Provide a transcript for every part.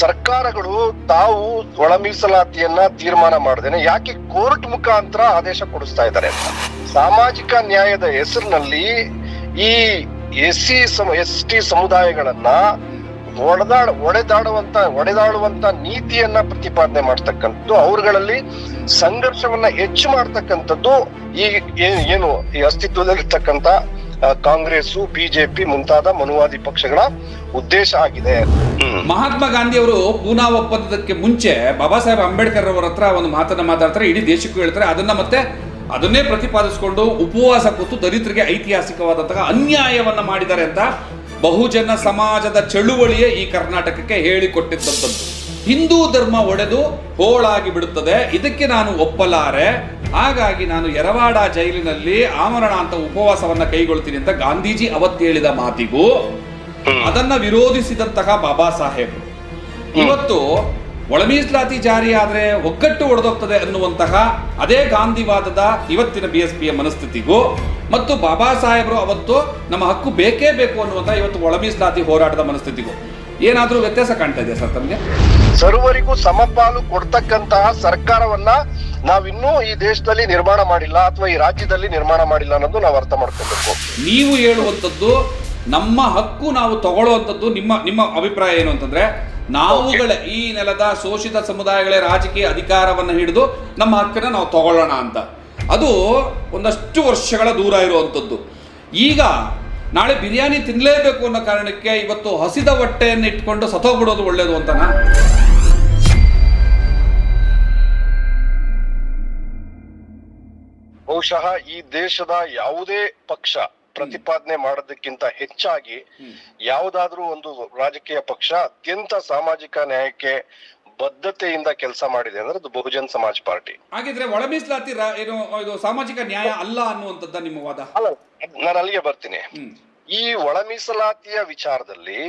ಸರ್ಕಾರಗಳು ತಾವು ಒಳ ಮೀಸಲಾತಿಯನ್ನ ತೀರ್ಮಾನ ಮಾಡದೇನೆ. ಯಾಕೆ ಕೋರ್ಟ್ ಮುಖಾಂತರ ಆದೇಶ ಕೊಡಿಸ್ತಾ ಇದ್ದಾರೆ ಅಂತ. ಸಾಮಾಜಿಕ ನ್ಯಾಯದ ಹೆಸರಿನಲ್ಲಿ ಈ ಎಸ್ ಸಿ ಎಸ್ ಟಿ ಸಮುದಾಯಗಳನ್ನ ಒಡೆದಾಡ ಒಡೆದಾಡುವಂತ ಒಡೆದಾಡುವಂತ ನೀತಿಯನ್ನ ಪ್ರತಿಪಾದನೆ ಮಾಡ್ತಕ್ಕಂಥದ್ದು, ಅವ್ರಗಳಲ್ಲಿ ಸಂಘರ್ಷವನ್ನ ಹೆಚ್ಚು ಮಾಡ್ತಕ್ಕಂಥದ್ದು ಈ ಏನು ಈ ಅಸ್ತಿತ್ವದಲ್ಲಿರ್ತಕ್ಕಂಥ ಆ, ಕಾಂಗ್ರೆಸ್ಸು ಬಿಜೆಪಿ ಮುಂತಾದ ಮನುವಾದಿ ಪಕ್ಷಗಳ ಉದ್ದೇಶ ಆಗಿದೆ. ಮಹಾತ್ಮ ಗಾಂಧಿ ಅವರು ಪೂನಾ ಒಪ್ಪಂದಕ್ಕೆ ಮುಂಚೆ ಬಾಬಾ ಸಾಹೇಬ್ ಅಂಬೇಡ್ಕರ್ ಅವರ ಹತ್ರ ಒಂದು ಮಾತನ್ನ ಮಾತಾಡ್ತಾರೆ ಇಡೀ ದೇಶಕ್ಕೂ ಹೇಳ್ತಾರೆ. ಅದನ್ನ ಮತ್ತೆ ಅದನ್ನೇ ಪ್ರತಿಪಾದಿಸಿಕೊಂಡು ಉಪವಾಸ ಕೂತು ದಲಿತರಿಗೆ ಐತಿಹಾಸಿಕವಾದಂತಹ ಅನ್ಯಾಯವನ್ನ ಮಾಡಿದ್ದಾರೆ ಅಂತ ಬಹುಜನ ಸಮಾಜದ ಚಳುವಳಿಯೇ ಈ ಕರ್ನಾಟಕಕ್ಕೆ ಹೇಳಿಕೊಟ್ಟಿದ್ದಂಥದ್ದು. ಹಿಂದೂ ಧರ್ಮ ಒಡೆದು ಹೋಳಾಗಿ ಬಿಡುತ್ತದೆ. ಇದಕ್ಕೆ ನಾನು ಒಪ್ಪಲಾರೆ. ಹಾಗಾಗಿ ನಾನು ಯರವಾಡ ಜೈಲಿನಲ್ಲಿ ಆಮರಣ ಅಂತ ಉಪವಾಸವನ್ನ ಕೈಗೊಳ್ತೀನಿ ಅಂತ ಗಾಂಧೀಜಿ ಅವತ್ತೇಳಿದ ಮಾತಿಗೂ ಅದನ್ನ ವಿರೋಧಿಸಿದಂತಹ ಬಾಬಾ ಸಾಹೇಬ್. ಇವತ್ತು ಒಳ ಮೀಸಲಾತಿ ಜಾರಿ ಆದ್ರೆ ಒಗ್ಗಟ್ಟು ಒಡೆದೋಗ್ತದೆ ಅನ್ನುವಂತಹ ಅದೇ ಗಾಂಧಿವಾದದ ಇವತ್ತಿನ ಬಿ ಎಸ್ ಪಿಯ ಮನಸ್ಥಿತಿಗೂ ಮತ್ತು ಬಾಬಾ ಸಾಹೇಬರು ಅವತ್ತು ನಮ್ಮ ಹಕ್ಕು ಬೇಕೇ ಬೇಕು ಅನ್ನುವಂಥ ಇವತ್ತು ಒಳ ಮೀಸಲಾತಿ ಹೋರಾಟದ ಮನಸ್ಥಿತಿಗೂ. ಏನಾದ್ರೂ ವ್ಯತ್ಯಾಸ ಕಾಣ್ತಾ ಇದೆಯಾ ಸರ್ ತಮಗೆ? ಸರ್ವರಿಗೂ ಸಮಪಾಲು ಕೊಡ್ತಕ್ಕಂತಹ ಸರ್ಕಾರವನ್ನ ನಾವಿನ್ನೂ ಈ ದೇಶದಲ್ಲಿ ನಿರ್ಮಾಣ ಮಾಡಿಲ್ಲ ಅಥವಾ ಈ ರಾಜ್ಯದಲ್ಲಿ ನಿರ್ಮಾಣ ಮಾಡಿಲ್ಲ ಅನ್ನೋದು ನಾವು ಅರ್ಥ ಮಾಡ್ಕೋಬೇಕು. ನೀವು ಹೇಳುವಂಥದ್ದು ನಮ್ಮ ಹಕ್ಕು ನಾವು ತಗೊಳ್ಳುವಂಥದ್ದು ನಿಮ್ಮ ನಿಮ್ಮ ಅಭಿಪ್ರಾಯ ಏನು ಅಂತಂದ್ರೆ ನಾವುಗಳೇ ಈ ನೆಲದ ಶೋಷಿತ ಸಮುದಾಯಗಳೇ ರಾಜಕೀಯ ಅಧಿಕಾರವನ್ನು ಹಿಡಿದು ನಮ್ಮ ಹಕ್ಕನ್ನ ನಾವು ತಗೊಳ್ಳೋಣ ಅಂತ. ಅದು ಒಂದಷ್ಟು ವರ್ಷಗಳ ದೂರ ಇರುವಂಥದ್ದು. ಈಗ ನಾಳೆ ಬಿರಿಯಾನಿ ತಿನ್ನಲೇಬೇಕು ಅನ್ನೋ ಕಾರಣಕ್ಕೆ ಇವತ್ತು ಹಸಿದ ಹೊಟ್ಟೆಯನ್ನು ಇಟ್ಕೊಂಡು ಸತೋಗ್ಬಿಡೋದು ಒಳ್ಳೇದು ಅಂತನಾ? ಬಹುಶಃ ಈ ದೇಶದ ಯಾವುದೇ ಪಕ್ಷ ಪ್ರತಿಪಾದನೆ ಮಾಡೋದಕ್ಕಿಂತ ಹೆಚ್ಚಾಗಿ ಯಾವುದಾದ್ರೂ ಒಂದು ರಾಜಕೀಯ ಪಕ್ಷ ಅತ್ಯಂತ ಸಾಮಾಜಿಕ ನ್ಯಾಯಕ್ಕೆ ಬದ್ಧತೆಯಿಂದ ಕೆಲಸ ಮಾಡಿದೆ ಅಂದ್ರೆ ಅದು ಬಹುಜನ್ ಸಮಾಜ್ ಪಾರ್ಟಿ. ಹಾಗಿದ್ರೆ ಒಳ ಮೀಸಲಾತಿ ಏನು ಇದು ಸಾಮಾಜಿಕ ನ್ಯಾಯ ಅಲ್ಲ ಅನ್ನುವಂಥದ್ದ ನಿಮ್ಮ ವಾದ? ಅಲ್ಲ ನಾನು ಅಲ್ಲಿಗೆ ಬರ್ತೀನಿ. ಈ ಒಳ ಮೀಸಲಾತಿಯ ವಿಚಾರದಲ್ಲಿ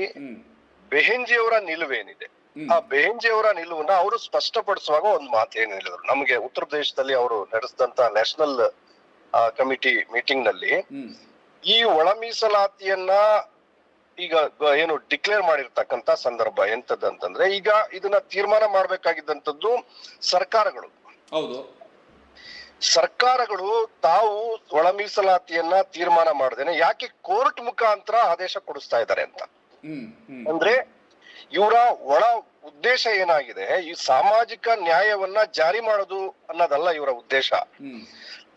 ಬೆಹೆಂಜಿಯವರ ನಿಲುವೇನಿದೆ. ಆ ಬೆಹೆಂಜಿಯವರ ನಿಲುವನ್ನ ಅವರು ಸ್ಪಷ್ಟಪಡಿಸುವಾಗ ಒಂದು ಮಾತು ಏನು ಹೇಳಿದ್ರು. ನಮಗೆ ಉತ್ತರ ಪ್ರದೇಶದಲ್ಲಿ ಅವರು ನಡೆಸಿದಂತ ನ್ಯಾಷನಲ್ ಕಮಿಟಿ ಮೀಟಿಂಗ್ನಲ್ಲಿ ಈ ಒಳ ಮೀಸಲಾತಿಯನ್ನ ಈಗ ಏನು ಡಿಕ್ಲೇರ್ ಮಾಡಿರ್ತಕ್ಕಂತ ಸಂದರ್ಭ ಎಂತದಂತಂದ್ರೆ ಈಗ ಇದನ್ನ ತೀರ್ಮಾನ ಮಾಡ್ಬೇಕಾಗಿದ್ದಂತದ್ದು ಸರ್ಕಾರಗಳು. ಹೌದು. ಸರ್ಕಾರಗಳು ತಾವು ಒಳ ಮೀಸಲಾತಿಯನ್ನ ತೀರ್ಮಾನ ಮಾಡದೇನೆ. ಯಾಕೆ ಕೋರ್ಟ್ ಮುಖಾಂತರ ಆದೇಶ ಕೊಡಿಸ್ತಾ ಇದ್ದಾರೆ ಅಂತ? ಅಂದ್ರೆ ಇವರ ಒಳ ಉದ್ದೇಶ ಏನಾಗಿದೆ? ಈ ಸಾಮಾಜಿಕ ನ್ಯಾಯವನ್ನ ಜಾರಿ ಮಾಡೋದು ಅನ್ನೋದಲ್ಲ ಇವರ ಉದ್ದೇಶ.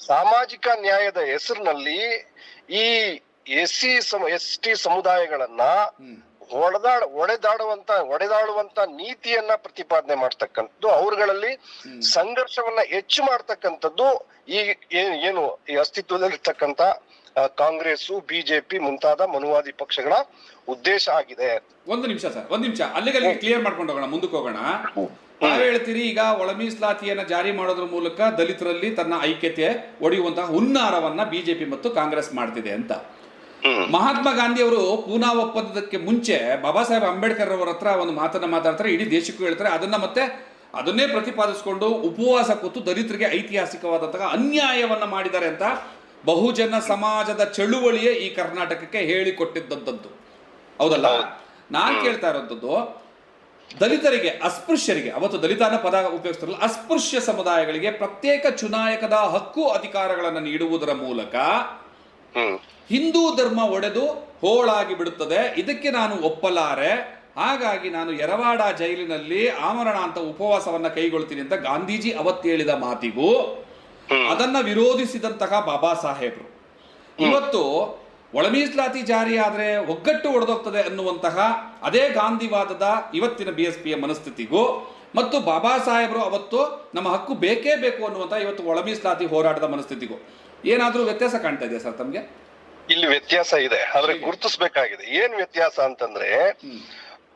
ಸಾಮಾಜಿಕ ನ್ಯಾಯದ ಹೆಸರಿನಲ್ಲಿ ಈ ಎಸ್ ಸಿ ಎಸ್ ಟಿ ಸಮುದಾಯಗಳನ್ನ ಹ್ಮ್ ಒಡೆದಾಡ ಒಡೆದಾಡುವಂತ ಒಡೆದಾಡುವಂತ ನೀತಿಯನ್ನ ಪ್ರತಿಪಾದನೆ ಮಾಡ್ತಕ್ಕಂಥದ್ದು ಅವ್ರಗಳಲ್ಲಿ ಸಂಘರ್ಷವನ್ನ ಹೆಚ್ಚು ಮಾಡ್ತಕ್ಕಂಥದ್ದು ಈ ಏನು ಈ ಅಸ್ತಿತ್ವದಲ್ಲಿರ್ತಕ್ಕಂಥ ಕಾಂಗ್ರೆಸ್ ಬಿಜೆಪಿ ಮುಂತಾದ ಮನುವಾದಿ ಪಕ್ಷಗಳ ಉದ್ದೇಶ ಆಗಿದೆ. ಒಂದು ನಿಮಿಷ ಸರ್ ಒಂದು ನಿಮಿಷ. ಅಲ್ಲಿಗೆ ಕ್ಲಿಯರ್ ಮಾಡ್ಕೊಂಡು ಹೋಗೋಣ ಮುಂದಕ್ಕೆ ಹೋಗೋಣ. ನಾವ್ ಹೇಳ್ತೀರಿ ಈಗ ಒಳ ಮೀಸಲಾತಿಯನ್ನ ಜಾರಿ ಮಾಡೋದ್ರ ಮೂಲಕ ದಲಿತರಲ್ಲಿ ತನ್ನ ಐಕ್ಯತೆ ಒಡೆಯುವಂತಹ ಹುನ್ನಾರವನ್ನ ಬಿಜೆಪಿ ಮತ್ತು ಕಾಂಗ್ರೆಸ್ ಮಾಡ್ತಿದೆ ಅಂತ. ಮಹಾತ್ಮ ಗಾಂಧಿ ಅವರು ಪೂನಾ ಒಪ್ಪಂದಕ್ಕೆ ಮುಂಚೆ ಬಾಬಾ ಸಾಹೇಬ್ ಅಂಬೇಡ್ಕರ್ ಅವರ ಹತ್ರ ಒಂದು ಮಾತನ್ನ ಮಾತಾಡ್ತಾರೆ ಇಡೀ ದೇಶಕ್ಕೂ ಹೇಳ್ತಾರೆ. ಅದನ್ನ ಮತ್ತೆ ಅದನ್ನೇ ಪ್ರತಿಪಾದಿಸಿಕೊಂಡು ಉಪವಾಸ ಕೂತು ದಲಿತರಿಗೆ ಐತಿಹಾಸಿಕವಾದಂತಹ ಅನ್ಯಾಯವನ್ನ ಮಾಡಿದ್ದಾರೆ ಅಂತ ಬಹುಜನ ಸಮಾಜದ ಚಳುವಳಿಯೇ ಈ ಕರ್ನಾಟಕಕ್ಕೆ ಹೇಳಿಕೊಟ್ಟಿದ್ದಂಥದ್ದು ಹೌದಲ್ಲ? ನಾನ್ ಕೇಳ್ತಾ ಇರೋಂಥದ್ದು ದಲಿತರಿಗೆ ಅಸ್ಪೃಶ್ಯರಿಗೆ ಅವತ್ತು ದಲಿತ ಪದ ಉಪಯೋಗಿಸ್ತಾರಲ್ಲ ಅಸ್ಪೃಶ್ಯ ಸಮುದಾಯಗಳಿಗೆ ಪ್ರತ್ಯೇಕ ಚುನಾಯಕದ ಹಕ್ಕು ಅಧಿಕಾರಗಳನ್ನು ನೀಡುವುದರ ಮೂಲಕ ಹಿಂದೂ ಧರ್ಮ ಒಡೆದು ಹೋಳಾಗಿ ಬಿಡುತ್ತದೆ. ಇದಕ್ಕೆ ನಾನು ಒಪ್ಪಲಾರೆ. ಹಾಗಾಗಿ ನಾನು ಯರವಾಡ ಜೈಲಿನಲ್ಲಿ ಆಮರಣ ಅಂತ ಉಪವಾಸವನ್ನ ಕೈಗೊಳ್ತೀನಿ ಅಂತ ಗಾಂಧೀಜಿ ಅವತ್ತು ಹೇಳಿದ ಮಾತಿಗೂ ಅದನ್ನ ವಿರೋಧಿಸಿದಂತಹ ಬಾಬಾ ಸಾಹೇಬ್ರು. ಇವತ್ತು ಒಳಮೀಸ್ಲಾತಿ ಜಾರಿ ಆದ್ರೆ ಒಗ್ಗಟ್ಟು ಒಡೆದೋಗ್ತದೆ ಅನ್ನುವಂತಹ ಅದೇ ಗಾಂಧಿವಾದದ ಇವತ್ತಿನ ಬಿ ಎಸ್ ಪಿಯ ಮನಸ್ಥಿತಿಗೂ ಮತ್ತು ಬಾಬಾ ಸಾಹೇಬರು ಅವತ್ತು ನಮ್ಮ ಹಕ್ಕು ಬೇಕೇ ಬೇಕು ಅನ್ನುವಂತಹ ಇವತ್ತು ಒಳಮೀಸ್ಲಾತಿ ಹೋರಾಟದ ಮನಸ್ಥಿತಿಗೂ. ಏನಾದ್ರೂ ವ್ಯತ್ಯಾಸ ಕಾಣ್ತಾ ಇದೆಯಾ ಸರ್ ತಮಗೆ? ಇಲ್ಲಿ ವ್ಯತ್ಯಾಸ ಇದೆ. ಆದ್ರೆ ಗುರುತಿಸಬೇಕಾಗಿದೆ. ಏನ್ ವ್ಯತ್ಯಾಸ ಅಂತಂದ್ರೆ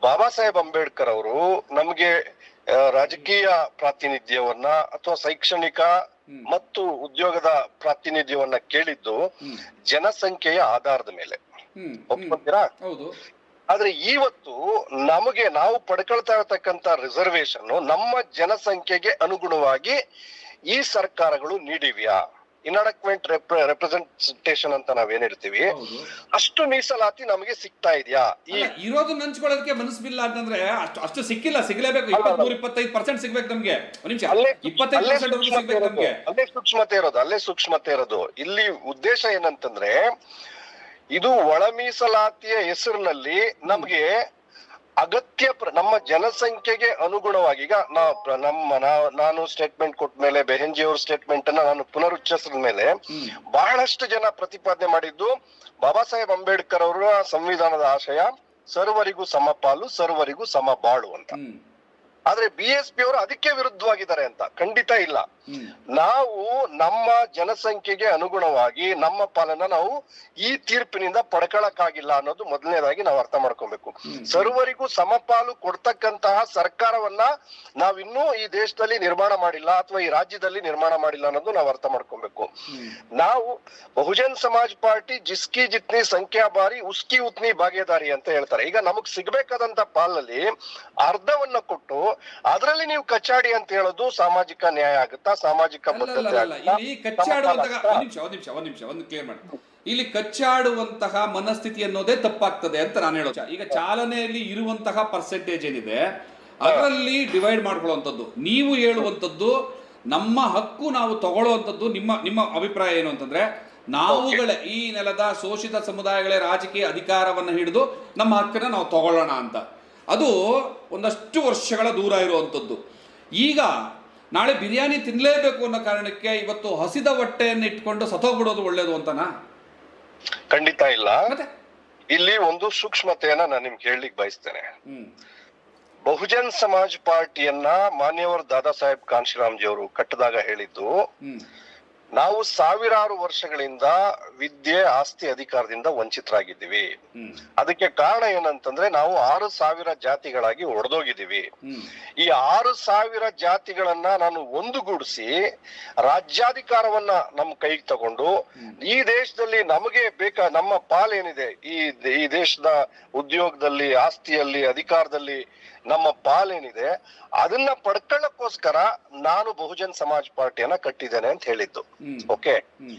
ಬಾಬಾ ಸಾಹೇಬ್ ಅಂಬೇಡ್ಕರ್ ಅವರು ನಮ್ಗೆ ರಾಜಕೀಯ ಪ್ರಾತಿನಿಧ್ಯವನ್ನ ಅಥವಾ ಶೈಕ್ಷಣಿಕ ಮತ್ತು ಉದ್ಯೋಗದ ಪ್ರಾತಿನಿಧ್ಯವನ್ನ ಕೇಳಿದ್ದು ಜನಸಂಖ್ಯೆಯ ಆಧಾರದ ಮೇಲೆ. ಒಪ್ಕೊಂತೀರಾ? ಆದ್ರೆ ಇವತ್ತು ನಮಗೆ ನಾವು ಪಡ್ಕೊಳ್ತಾ ಇರತಕ್ಕಂತ ರಿಸರ್ವೇಶನ್ ನಮ್ಮ ಜನಸಂಖ್ಯೆಗೆ ಅನುಗುಣವಾಗಿ ಈ ಸರ್ಕಾರಗಳು ನೀಡಿವ್ಯಾ? ಇನ್ಅಡಕ್ವೆಂಟ್ ರೆಪ್ರೆಸೆಂಟೇಷನ್ ಅಂತ ನಾವೇನ್ ಹೇಳ್ತೀವಿ? ಇರ್ತೀವಿ ಅಷ್ಟು ಮೀಸಲಾತಿ ನಮಗೆ ಸಿಗ್ತಾ ಇದೆಯಾ? ಈ ನಂಚ್ಕೊಳ್ಳೋದಕ್ಕೆ ಇರೋದನ್ನ ಮನಸ್ಬಿಲ್ಲ ಅಂತಂದ್ರೆ ಅಷ್ಟು ಅಷ್ಟು ಸಿಕ್ಕಿಲ್ಲ ಸಿಗಲೇಬೇಕು. ಇಪ್ಪತ್ಮೂರು ಇಪ್ಪತ್ತೈದು ಪರ್ಸೆಂಟ್ ಸಿಗ್ಬೇಕು ನಮ್ಗೆ. ನಿಮಿಷ. ಅಲ್ಲೇ ಸೂಕ್ಷ್ಮತೆ ಇರೋದು ಅಲ್ಲೇ ಸೂಕ್ಷ್ಮತೆ ಇರೋದು. ಇಲ್ಲಿ ಉದ್ದೇಶ ಏನಂತಂದ್ರೆ ಇದು ಒಳ ಮೀಸಲಾತಿಯ ಹೆಸರಿನಲ್ಲಿ ನಮ್ಗೆ ಅಗತ್ಯ ನಮ್ಮ ಜನಸಂಖ್ಯೆಗೆ ಅನುಗುಣವಾಗಿ ಈಗ ನಾ ನಮ್ಮ ನಾ- ನಾನು ಸ್ಟೇಟ್ಮೆಂಟ್ ಕೊಟ್ಟ ಮೇಲೆ ಬೆಹೆಂಜಿ ಅವ್ರ ಸ್ಟೇಟ್ಮೆಂಟ್ ಅನ್ನ ನಾನು ಪುನರುಚ್ಚರಿಸಿದ ಮೇಲೆ ಬಹಳಷ್ಟು ಜನ ಪ್ರತಿಪಾದನೆ ಮಾಡಿದ್ದು ಬಾಬಾ ಸಾಹೇಬ್ ಅಂಬೇಡ್ಕರ್ ಅವರ ಸಂವಿಧಾನದ ಆಶಯ ಸರ್ವರಿಗೂ ಸಮಪಾಲು ಸರ್ವರಿಗೂ ಸಮ ಬಾಳು ಅಂತ. ಆದ್ರೆ ಬಿ ಎಸ್ ಪಿ ಅವರು ಅದಕ್ಕೆ ವಿರುದ್ಧವಾಗಿದ್ದಾರೆ ಅಂತ ಖಂಡಿತ ಇಲ್ಲ. ನಾವು ನಮ್ಮ ಜನಸಂಖ್ಯೆಗೆ ಅನುಗುಣವಾಗಿ ನಮ್ಮ ಪಾಲನ ನಾವು ಈ ತೀರ್ಪಿನಿಂದ ಪಡ್ಕೊಳಕ್ಕಾಗಿಲ್ಲ ಅನ್ನೋದು ಮೊದಲನೇದಾಗಿ ನಾವು ಅರ್ಥ ಮಾಡ್ಕೊಬೇಕು. ಸರ್ವರಿಗೂ ಸಮಪಾಲು ಕೊಡ್ತಕ್ಕಂತಹ ಸರ್ಕಾರವನ್ನ ನಾವಿನ್ನೂ ಈ ದೇಶದಲ್ಲಿ ನಿರ್ಮಾಣ ಮಾಡಿಲ್ಲ ಅಥವಾ ಈ ರಾಜ್ಯದಲ್ಲಿ ನಿರ್ಮಾಣ ಮಾಡಿಲ್ಲ ಅನ್ನೋದು ನಾವು ಅರ್ಥ ಮಾಡ್ಕೊಬೇಕು. ನಾವು ಬಹುಜನ್ ಸಮಾಜ್ ಪಾರ್ಟಿ ಜಿಸ್ಕಿ ಜಿತ್ನಿ ಸಂಖ್ಯಾ ಬಾರಿ ಉಸ್ಕಿ ಉತ್ನಿ ಭಾಗ್ಯದಾರಿ ಅಂತ ಹೇಳ್ತಾರೆ. ಈಗ ನಮಗ್ ಸಿಗ್ಬೇಕಾದಂತ ಪಾಲಲ್ಲಿ ಅರ್ಧವನ್ನ ಕೊಟ್ಟು ಅದರಲ್ಲಿ ನೀವು ಕಚ್ಚಾಡಿ ಅಂತ ಹೇಳೋದು ಸಾಮಾಜಿಕ ನ್ಯಾಯ ಆಗುತ್ತಾ ಸಾಮಾಜಿಕ ಬದ್ಧತೆ. ಇಲ್ಲಿ ಕಚ್ಚಾಡುವಂತಹ ಒಂದ್ ನಿಮಿಷ ಒಂದ್ ನಿಮಿಷ ಒಂದ್ ನಿಮಿಷ ಒಂದು ಕ್ಲಿಯರ್ ಮಾಡಿ. ಇಲ್ಲಿ ಕಚ್ಚಾಡುವಂತಹ ಮನಸ್ಥಿತಿ ಅನ್ನೋದೇ ತಪ್ಪಾಗ್ತದೆ ಅಂತ ನಾನು ಹೇಳೋ ಈಗ ಚಾಲನೆಯಲ್ಲಿ ಇರುವಂತಹ ಪರ್ಸೆಂಟೇಜ್ ಏನಿದೆ ಅದರಲ್ಲಿ ಡಿವೈಡ್ ಮಾಡ್ಕೊಳ್ಳುವಂಥದ್ದು. ನೀವು ಹೇಳುವಂಥದ್ದು ನಮ್ಮ ಹಕ್ಕು ನಾವು ತಗೊಳ್ಳುವಂಥದ್ದು ನಿಮ್ಮ ನಿಮ್ಮ ಅಭಿಪ್ರಾಯ ಏನು ಅಂತಂದ್ರೆ ನಾವುಗಳೇ ಈ ನೆಲದ ಶೋಷಿತ ಸಮುದಾಯಗಳೇ ರಾಜಕೀಯ ಅಧಿಕಾರವನ್ನು ಹಿಡಿದು ನಮ್ಮ ಹಕ್ಕನ್ನ ನಾವು ತಗೊಳ್ಳೋಣ ಅಂತ. ಅದು ಒಂದಷ್ಟು ವರ್ಷಗಳ ದೂರ ಇರುವಂಥದ್ದು. ಈಗ ನಾಳೆ ಬಿರಿಯಾನಿ ತಿನ್ನಲೇಬೇಕು ಅನ್ನೋ ಕಾರಣಕ್ಕೆ ಇವತ್ತು ಹಸಿದ ಹೊಟ್ಟೆಯನ್ನು ಇಟ್ಕೊಂಡು ಸತೋಗ್ಬಿಡೋದು ಒಳ್ಳೇದು ಅಂತನಾ? ಖಂಡಿತ ಇಲ್ಲ. ಇಲ್ಲಿ ಒಂದು ಸೂಕ್ಷ್ಮತೆಯನ್ನ ನಾನು ನಿಮ್ಗೆ ಹೇಳಲಿಕ್ಕೆ ಬಯಸ್ತೇನೆ. ಬಹುಜನ್ ಸಮಾಜ್ ಪಾರ್ಟಿಯನ್ನ ಮಾನ್ಯವರು ದಾದಾ ಸಾಹೇಬ್ ಕಾನ್ಶಿರಾಮ್ಜಿ ಅವರು ಕಟ್ಟಿದಾಗ ಹೇಳಿದ್ದು ನಾವು ಸಾವಿರಾರು ವರ್ಷಗಳಿಂದ ವಿದ್ಯೆ ಆಸ್ತಿ ಅಧಿಕಾರದಿಂದ ವಂಚಿತರಾಗಿದ್ದೀವಿ. ಅದಕ್ಕೆ ಕಾರಣ ಏನಂತಂದ್ರೆ ನಾವು ಆರು ಸಾವಿರ ಜಾತಿಗಳಾಗಿ ಒಡೆದೋಗಿದ್ದೀವಿ. ಈ ಆರು ಸಾವಿರ ಜಾತಿಗಳನ್ನ ನಾನು ಒಂದುಗೂಡಿಸಿ ರಾಜ್ಯಾಧಿಕಾರವನ್ನ ನಮ್ಮ ಕೈಗೆ ತಗೊಂಡು ಈ ದೇಶದಲ್ಲಿ ನಮಗೆ ಬೇಕಾ ನಮ್ಮ ಪಾಲೇನಿದೆ? ಈ ಈ ದೇಶದ ಉದ್ಯೋಗದಲ್ಲಿ ಆಸ್ತಿಯಲ್ಲಿ ಅಧಿಕಾರದಲ್ಲಿ ನಮ್ಮ ಪಾಲೇನಿದೆ. ಅದನ್ನ ಪಡ್ಕೊಳ್ಳಕ್ಕೋಸ್ಕರ ನಾನು ಬಹುಜನ್ ಸಮಾಜ್ ಪಾರ್ಟಿಯನ್ನ ಕಟ್ಟಿದ್ದೇನೆ ಅಂತ ಹೇಳಿದ್ದು. 嗯 ok 嗯。